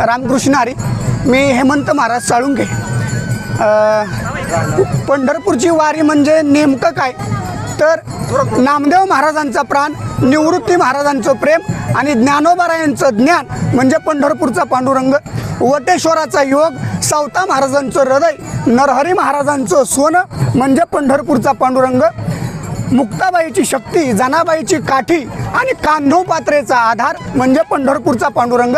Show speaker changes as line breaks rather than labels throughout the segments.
रामकृष्ण हरी. मी हेमंत महाराज साळुंके पंढरपूरची वारी म्हणजे नेमकं काय? तर नामदेव महाराजांचा प्राण निवृत्ती महाराजांचं प्रेम आणि ज्ञानोबारायांचं ज्ञान म्हणजे पंढरपूरचा पांडुरंग. वटेश्वराचा योग सावता महाराजांचं हृदय नरहरी महाराजांचं सोनं म्हणजे पंढरपूरचा पांडुरंग. मुक्ताबाईची शक्ती जनाबाईची काठी आणि कान्हो पात्रेचा आधार म्हणजे पंढरपूरचा पांडुरंग.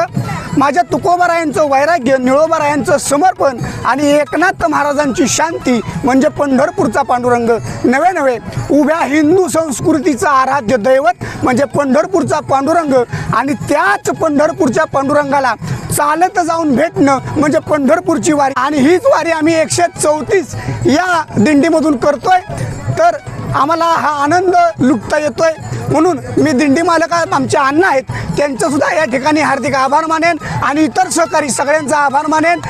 माझ्या तुकोबारायांचं वैराग्य निळोबारायांचं समर्पण आणि एकनाथ महाराजांची शांती म्हणजे पंढरपूरचा पांडुरंग. नवे नवे उभ्या हिंदू संस्कृतीचं आराध्य दैवत म्हणजे पंढरपूरचा पांडुरंग आणि त्याच पंढरपूरच्या पांडुरंगाला चालत जाऊन भेटणं म्हणजे पंढरपूरची वारी. आणि हीच वारी आम्ही एकशे चौतीस या दिंडीमधून करतोय. तर आम्हाला हा आनंद लुटता येतोय. म्हणून मी दिंडी मालक आमचे अण्णा आहेत त्यांचंसुद्धा या ठिकाणी हार्दिक आभार मानेन आणि इतर सहकारी सगळ्यांचा आभार मानेन.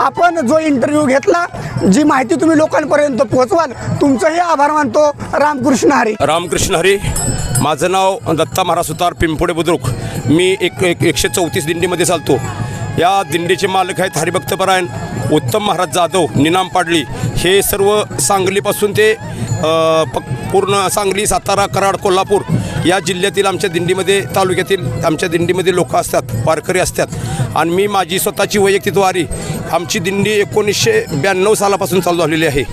आपण जो इंटरव्ह्यू घेतला जी माहिती तुम्ही लोकांपर्यंत पोहोचवाल तुमचंही आभार मानतो. रामकृष्ण हरी.
रामकृष्ण हरी. माझं नाव दत्ता महाराज सुतार पिंपोडे बुद्रुक. मी एक एक एकशे चौतीस दिंडीमध्ये चालतो. या दिंडीचे मालक आहेत हरिभक्तपरायण उत्तम महाराज जाधव निनाम पाडली. हे सर्व सांगलीपासून ते प पूर्ण सांगली सातारा कराड कोल्हापूर या जिल्ह्यातील आमच्या दिंडीमध्ये तालुक्यातील आमच्या दिंडीमध्ये लोक असतात वारकरी असतात. आणि मी माझी स्वतःची वैयक्तिक वारी आमची दिंडी एकोणीसशे ब्याण्णव सालापासून चालू झालेली आहे.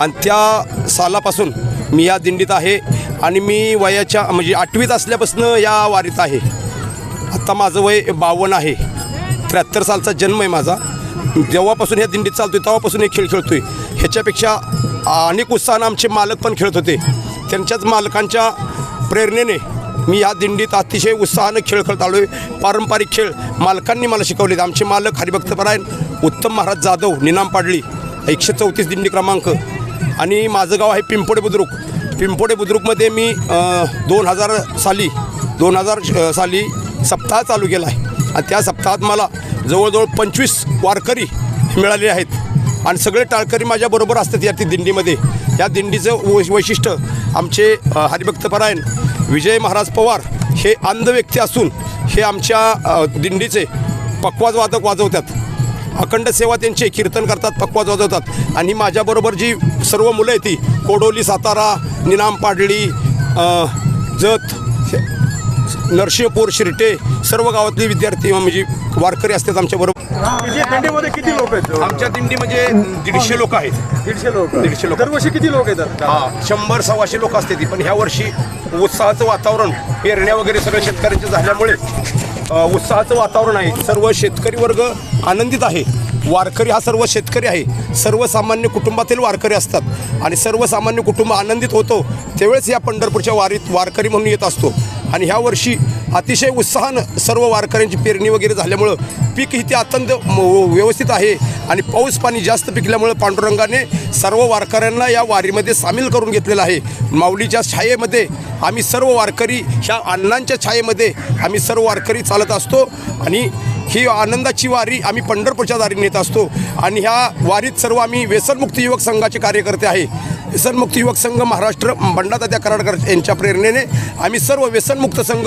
आणि त्या सालापासून मी या दिंडीत आहे आणि मी वयाच्या म्हणजे आठवीत असल्यापासून या वारीत आहे. आत्ता माझं वय बावन्न आहे. त्र्याहत्तर सालचा जन्म आहे माझा. जेव्हापासून ह्या दिंडीत चालतोय तेव्हापासून हे खेळ खेळतोय. ह्याच्यापेक्षा अनेक उत्साहानं आमचे मालक पण खेळत होते. त्यांच्याच मालकांच्या प्रेरणेने मी या दिंडीत अतिशय उत्साहानं खेळ खेळत आलो आहे पारंपरिक खेळ मालकांनी मला शिकवले आमचे मालक हरिभक्तपरायण उत्तम महाराज जाधव निनाम पाडली एकशे चौतीस दिंडी क्रमांक. आणि माझं गाव आहे पिंपोडे बुद्रुक. पिंपोडे बुद्रुकमध्ये मी दोन हजार साली दोन हजार साली सप्ताह चालू केला आहे. आणि त्या सप्ताहात मला जवळजवळ पंचवीस वारकरी मिळाले आहेत. आणि सगळे टाळकरी माझ्याबरोबर असतात या ती दिंडीमध्ये. या दिंडीचं वै वैशिष्ट्य आमचे हरिभक्तपरायण विजय महाराज पवार हे अंध व्यक्ती असून हे आमच्या दिंडीचे पक्वाज वादक वाजवतात. अखंड सेवा त्यांचे कीर्तन करतात पक्वाज वाजवतात. आणि माझ्याबरोबर जी सर्व मुलं आहेत ती कोडोली सातारा निनाम पाडली जत नरसिंहपूर शिरटे सर्व गावातले विद्यार्थी म्हणजे वारकरी असतात आमच्याबरोबर
दिंडीमध्ये किती लोक आहेत?
आमच्या दिंडीमध्ये दीडशे लोक आहेत.
दीडशे लोक.
दीडशे लोक.
दरवर्षी किती लोक येतात?
हा शंभर सव्वाशे लोक असते ती. पण ह्या वर्षी उत्साहाचं वातावरण पेरण्या वगैरे सगळं शेतकऱ्यांचे झाल्यामुळे उत्साहाचं वातावरण आहे. सर्व शेतकरी वर्ग आनंदित आहे. वारकरी हा सर्व शेतकरी आहे. सर्वसामान्य कुटुंबातील वारकरी असतात. आणि सर्वसामान्य कुटुंब आनंदित होतो त्यावेळेस या पंढरपूरच्या वारीत वारकरी म्हणून येत असतो. आणि ह्या वर्षी अतिशय उत्साहानं सर्व वारकऱ्यांची पेरणी वगैरे झाल्यामुळं पीक इथे अत्यंत म- व्यवस्थित आहे. आणि पाऊस पाणी जास्त पिकल्यामुळं पांडुरंगाने सर्व वारकऱ्यांना या वारीमध्ये सामील करून घेतलेलं आहे. माऊलीच्या छायेमध्ये आम्ही सर्व वारकरी ह्या अण्णांच्या छायेमध्ये आम्ही सर्व वारकरी चालत असतो. आणि ही आनंदाची वारी आम्ही पंढरपूरच्या दारी नेत असतो. आणि ह्या वारीत सर्व आम्ही व्यसनमुक्त युवक संघाचे कार्यकर्ते आहे. व्यसनमुक्ती युवक संघ महाराष्ट्र बंडातात्या कराडकर यांच्या प्रेरणेने आम्ही सर्व व्यसनमुक्त संघ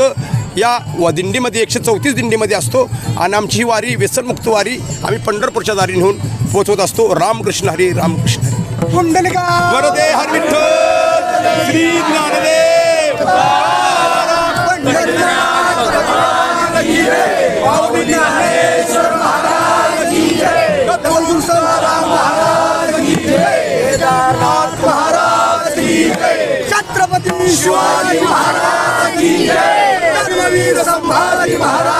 या व दिंडीमध्ये एकशे चौतीस दिंडीमध्ये असतो आणि आमची ही वारी व्यसनमुक्त वारी आम्ही पंढरपूरच्या दारी नेऊन पोहोचवत असतो. रामकृष्ण हरी रामकृष्ण हरी.
कुंडलिका
वरदे हर विठ्ठल श्री ज्ञानदेव!
छत्रपती शिवाजी महाराज धर्मवीर संभाजी महाराज